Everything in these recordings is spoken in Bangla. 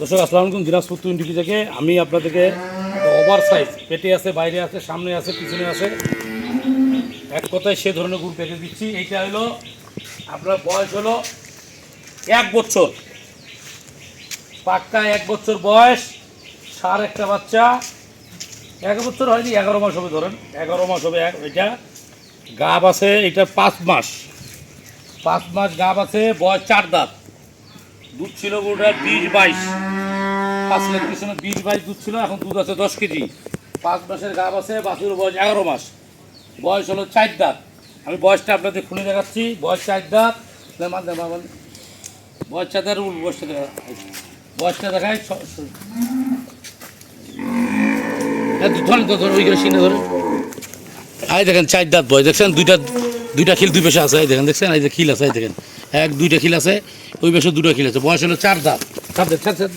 দর্শক, আসসালামু আলাইকুম, দিনাজপুর টোয়েন্টি থেকে আমি আপনাদেরকে ওভার সাইজ পেটে আছে, বাইরে আছে, সামনে আছে, পিছনে আছে। এক কথায় সে ধরনের গরু প্যাকেজ দিচ্ছি। এইটা হলো আপনার বয়স হলো এক বছর। পাক্কা এক বছর বয়স, সার একটা বাচ্চা। এক বছর হয়নি, এগারো মাস হবে ধরেন। এগারো মাস হবে এটা গাব আছে, এটা পাঁচ মাস। পাঁচ মাস গাব আছে, বয়স চার দাঁত। দুধ ছিল গরুটার বিশ বাইশ। পাঁচ লিটার পিছনে বিশ বাইশ দুধ ছিল এখন দুধ আছে দশ কেজি। পাঁচ মাসের গাব আছে বাছুর বয়স এগারো মাস। বয়স হলো চার দাঁত। আমি বয়সটা আপনাদের খুলে দেখাচ্ছি। বয়স চার দাঁত। বয়স চার দাঁত উল বয়সটা দেখা। বয়সটা দেখায় হ্যাঁ, ধরেন তো ধরেন ওইখানে সিনে ধরেন আই দেখেন চার দাঁত বয়স। দেখছেন? দুইটা দুইটা খিল দুই পেশে আছে, এই দেখেন, দেখছেন? এই যে খিল আছে, এই দেখেন। এক, দুইটা খিল আছে, ওই পেশে দুটো খিল আছে। বয়স হলো চার দাঁত। চার দাঁত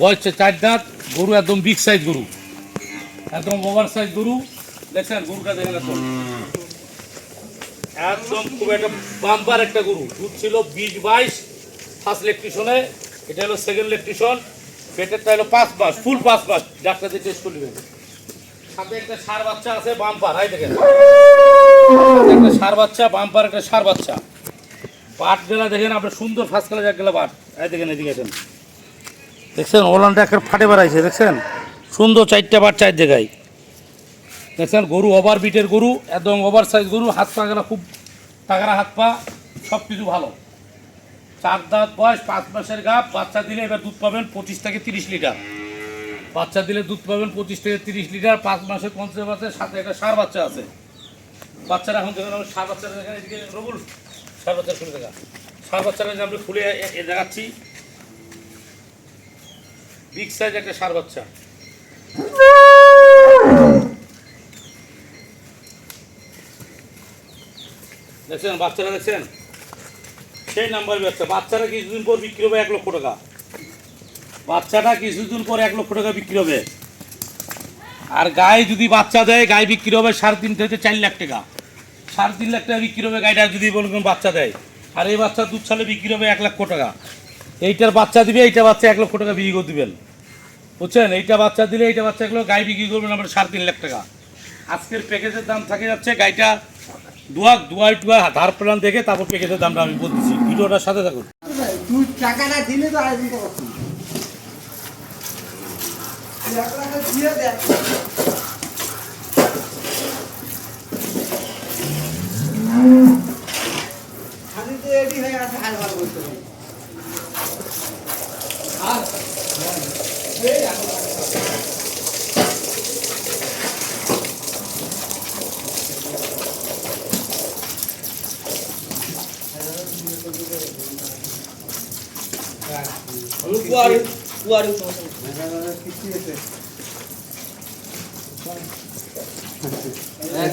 বয়স চার দাঁত। গরু একদম বিগ সাইজ গরু। একদম ওভার সাইজ গরু। দেখছেন? গরুটা দেখেন একদম। খুব একটা বাম্পার একটা গরু। দুধ ছিল বিশ বাইশ ফার্স্ট ইলেকট্রিশনে এটা হলো সেকেন্ড ইলেকট্রিশন পেটেরটা হলো পাঁচ মাস ফুল পাঁচ মাস। ডাক্তারদের টেস্ট করে নেবেন সাথে একটা সার বাচ্চা আছে বাম্পার হাই দেখেন। একটা সার বাচ্চা বাম্পার একটা সার বাচ্চা। পাট গেলা দেখেন, আপনার সুন্দর ফার্স্ট কালার এক গেলা পাট। এই দেখেন, এদিকে আছেন দেখছেন, ওলানটা একটা ফাটে বেড়াইছে, দেখছেন? সুন্দর চারটা পাট চার জায়গায়। দেখছেন, গরু ওভার বিটের গরু, একদম ওভার সাইজ গরু, হাত পা গেলা খুব তাগারা হাত পা সব কিছু ভালো। চার দাঁত বয়স, পাঁচ মাসের গাপ বাচ্চা দিলে এবার দুধ পাবেন পঁচিশ থেকে তিরিশ লিটার। বাচ্চা দিলে দুধ পাবেন পঁচিশ থেকে তিরিশ লিটার, পাঁচ মাসে পঞ্চাশ আছে সাথে একটা সার বাচ্চা আছে। বাচ্চারা এখন দেখেন আমি সার বাচ্চারা দেখেন এদিকে রবুল, সার বাচ্চা খুলে দেখা। সার বাচ্চারা যে আমরা খুলে দেখাচ্ছি। বিগ সাইজ একটা সার বাচ্চা। দেখছেন, বাচ্চারা দেখছেন? সেই নাম্বার বাচ্চা। বাচ্চারা কিছুদিন পর বিক্রি হবে এক লক্ষ টাকা। বাচ্চাটা কিছুদিন পর এক লক্ষ টাকা বিক্রি হবে। আর গায়ে যদি বাচ্চা দেয়, গায়ে বিক্রি হবে সাড়ে তিন থেকে চার লাখ টাকা। সাড়ে তিন লাখ টাকা বিক্রি হবে গাড়িটা যদি বলুন বাচ্চা দেয়। আর এই বাচ্চা দুধ ছালে বিক্রি হবে এক লক্ষ টাকা। এইটার বাচ্চা দিবে, এইটা বাচ্চা এক লক্ষ টাকা বিক্রি করে দিবেন। বুঝছেন? এইটা বাচ্চা দিলে এইটা বাচ্চা এগুলো গায়ে বিক্রি করবেন আমরা সাড়ে তিন লাখ টাকা। আজকের প্যাকেজের দাম থাকে যাচ্ছে গাড়িটা দুয়া দুয়াই টুয়া ধার প্ল্যান দেখে তারপর প্যাকেজের দামটা আমি বলতেছি। ভিডিওটার সাথে থাকুন। তুই টাকাটা দিলে তো আয়োজন করছি এক লাখে দিয়ে দেখ খালি তো রেডি হয়ে আছে হাল ভালো করতে হবে আর এই দেখো। কুয়ারি কুয়ারি কিস্তি আছে। এক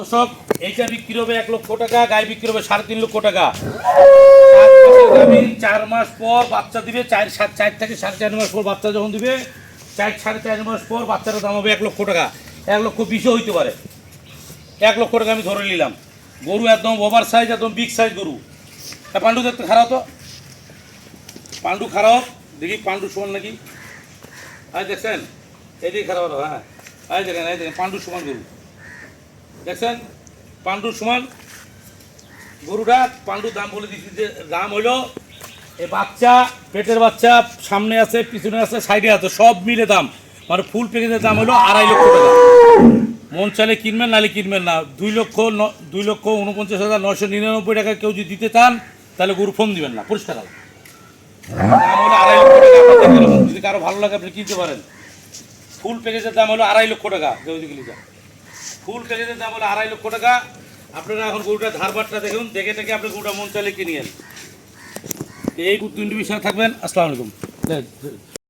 দর্শক এইটা বিক্রি হবে এক লক্ষ টাকা গায়ে বিক্রি হবে সাড়ে তিন লক্ষ টাকা। চার মাস পর বাচ্চা দিবে, চার সাত চার থেকে সাড়ে চার মাস পর বাচ্চা যখন দিবে, চার সাড়ে চার মাস পর বাচ্চাটার দাম হবে এক লক্ষ টাকা। এক লক্ষ বিশও হইতে পারে। এক লক্ষ টাকা আমি ধরে নিলাম। গরু একদম ওভার সাইজ একদম বিগ সাইজ গরু। হ্যাঁ পাণ্ডু দেখতে খারাপ তো? পাণ্ডু খারাপ? দেখি পাণ্ডু সমান নাকি? আয় দেখছেন? এদিকে খারাপ হ্যাঁ। আয় দেখেন এই দেখেন, পাণ্ডু সমান গরু। দেখছেন? পাণ্ডুর সমান। গরুটা পাণ্ডুর দাম বলে দিচ্ছি যে দাম হইল, এ বাচ্চা, পেটের বাচ্চা, সামনে আছে, পিছনে আছে, সাইডে আছে, সব মিলে দাম। মানে ফুল প্যাকেজের দাম হলো আড়াই লক্ষ টাকা। মন চাইলে কিনবেন, নাহলে কিনবেন না। দুই লক্ষ দুই লক্ষ উনপঞ্চাশ হাজার নশো নিরানব্বই টাকা কেউ যদি দিতে চান, তাহলে গরু ফোন দিবেন না। পরিষ্কার দাম হলো আড়াই লক্ষ টাকা। যদি কারও ভালো লাগে, আপনি কিনতে পারেন। ফুল প্যাকেজের দাম হলো আড়াই লক্ষ টাকা, কেউ যদি কিনতে চান ফুল প্যাকেজের দাম হলো আড়াই লক্ষ টাকা। আপনারা এখন গরুটা ধারবারটা দেখুন, দেখে দেখে আপনি গরুটা মন চাইলে কিনিয়েন এই তিনটি বিষয় থাকবেন। আসসালামু আলাইকুম।